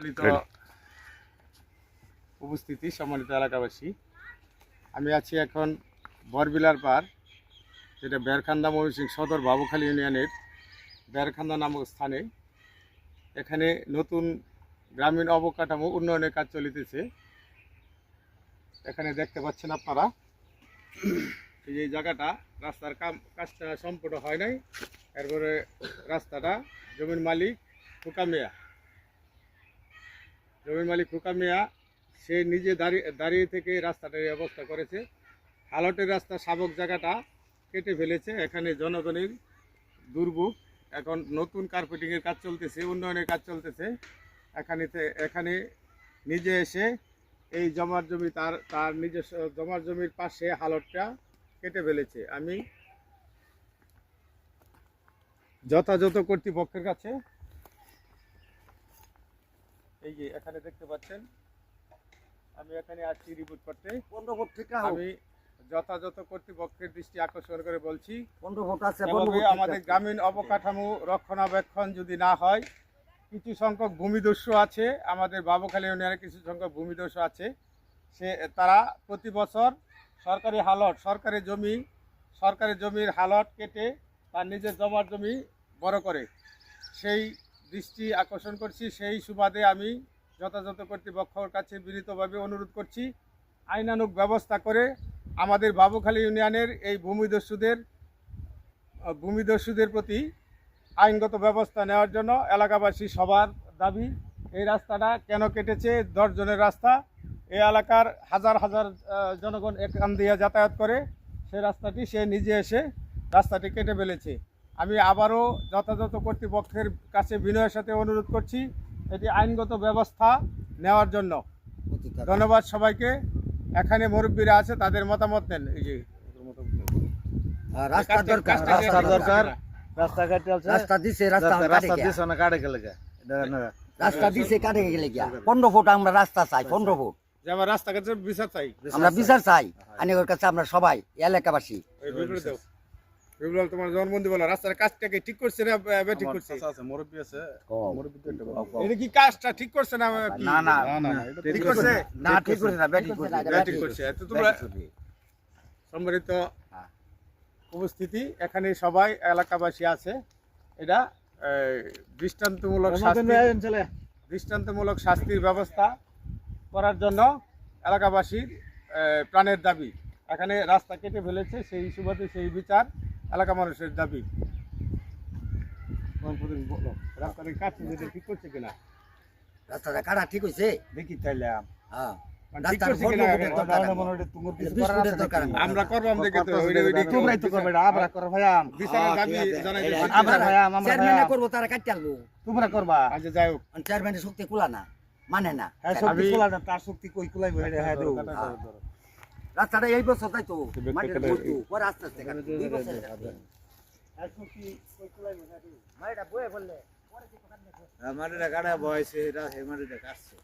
সম্মানিত উপস্থিতি সম্মানিত এলাকাবাসী। আমি আছি এখন বরবিলার পার যেটা বেরখান্দা ময়মনসিং সদর বাবুখালী ইউনিয়নের বেরখান্দা নামক স্থানে। এখানে নতুন গ্রামীণ অবকাঠামো উন্নয়নের কাজ চলিতেছে। এখানে দেখতে পাচ্ছেন আপনারা এই যে জায়গাটা রাস্তার কাম কাজটা সম্পূর্ণ হয় নাই। এরপরে রাস্তাটা জমির মালিক ফুকা মিয়া জমির মালিক ফুকা মিয়া, সে নিজে দাঁড়িয়ে দাঁড়িয়ে থেকে রাস্তাটার ব্যবস্থা করেছে। হালটের রাস্তা শাবক জায়গাটা কেটে ফেলেছে, এখানে জনগণের দুর্ভোগ। এখন নতুন কার্পেটিংয়ের কাজ চলতেছে, উন্নয়নের কাজ চলতেছে। এখানে এখানে নিজে এসে এই জমার জমি তার তার নিজস্ব জমার জমির পাশে হালটটা কেটে ফেলেছে। আমি যথাযথ কর্তৃপক্ষের কাছে এই যে এখানে দেখতে পাচ্ছেন আমি এখানে আসছি রিপোর্ট করতে। পনেরো ফুট থেকে আমি যথাযথ কর্তৃপক্ষের দৃষ্টি আকর্ষণ করে বলছি পনেরো ফুট আছে আমাদের গ্রামীণ অবকাঠামো রক্ষণাবেক্ষণ যদি না হয় কিছু সংখ্যক ভূমিদস্যু আছে আমাদের বাবুখালী ইউনিয়নে কিছু সংখ্যক ভূমিদস্যু আছে সে তারা প্রতি বছর সরকারি হালট সরকারি জমি সরকারি জমির হালট কেটে তার নিজের জমার জমি বড় করে। সেই দৃষ্টি আকর্ষণ করছি, সেই সুবাদে আমি যথাযথ কর্তৃপক্ষর কাছে বিনীতভাবে অনুরোধ করছি আইনানুক ব্যবস্থা করে আমাদের বাবুখালী ইউনিয়নের এই ভূমিদস্যুদের ভূমিদস্যুদের প্রতি আইনগত ব্যবস্থা নেওয়ার জন্য এলাকাবাসী সবার দাবি, এই রাস্তাটা কেন কেটেছে, দশজনের রাস্তা এই এলাকার হাজার হাজার জনগণ এখান দিয়ে যাতায়াত করে সেই রাস্তাটি সে নিজে এসে রাস্তাটি কেটে ফেলেছে। আমি আবারও যথাযথ কর্তৃপক্ষের কাছে বিনয়ের সাথে অনুরোধ করছি এটি আইনগত ব্যবস্থা নেওয়ার জন্য। ধন্যবাদ সবাইকে। এখানে মুরব্বীরা আছে তাদের মতামত নেন। এই যে রাস্তা দরকার রাস্তা দরকার। রাস্তাঘাট চলছে রাস্তা দিছে রাস্তা রাস্তা কাটে রাস্তা গিয়া। দিছ না কাটে গেলে গা। এটা না। রাস্তা দিছে কাটে গেলে গিয়া। পনেরো ফুট আমরা রাস্তা চাই পনেরো ফুট। যে আমার রাস্তাঘাটের বিচার চাই। আমরা বিচার চাই। আনিগর কাছে আমরা সবাই এলাকাবাসী। বিবৃতি তোমার জন্মদিন বলো রাস্তার কাজটাকে ঠিক করছে না ঠিক করছে? আছে মুরব্বি আছে। মুরব্বি তো এটা কি কাজটা ঠিক করছে না না না না না ঠিক করছে না। ঠিক করে না ব্যাটিং করে এটা ঠিক করছে। এত তোমরা সম্মানিত হ্যাঁ। উপস্থিতি এখানে সবাই এলাকাবাসী আছে। এটা দৃষ্টান্তমূলক শাস্তি দৃষ্টান্তমূলক শাস্তির ব্যবস্থা করার জন্য এলাকাবাসীর আহ, প্রাণের দাবি। এখানে রাস্তা কেটে ফেলেছে সেই সুবাদে সেই বিচার এলাকা মানুষের দাবি। রাস্তাটা কাটছে যেটা ঠিক করছে কিনা? রাস্তাটা কাটা ঠিক হয়েছে দেখি তাইলে। হ্যাঁ। মানে আমার মনে হয় করবাম দেখে তো তোমরাই তো করবে। আমরা করো। আমরা আমরা চেয়ারম্যানে তারা কাটতে আনব তোমরা করবা। আচ্ছা যাই হোক। চেয়ারম্যানের শক্তি কুলা না মানে না। হ্যাঁ শক্তি কুলা না তার শক্তি কই কুলাইবো? হ্যাঁ দেও রাস্তাটা এই বছর তাই তো মাটির কাটা- পরে আস্তে আস্তে কাটবে। দুই বছরের কাটবে। বয়ে বললে, পরে কি কথা নেই। আমার এটা কাটা বয়সে এটা মাটিটা কাটছে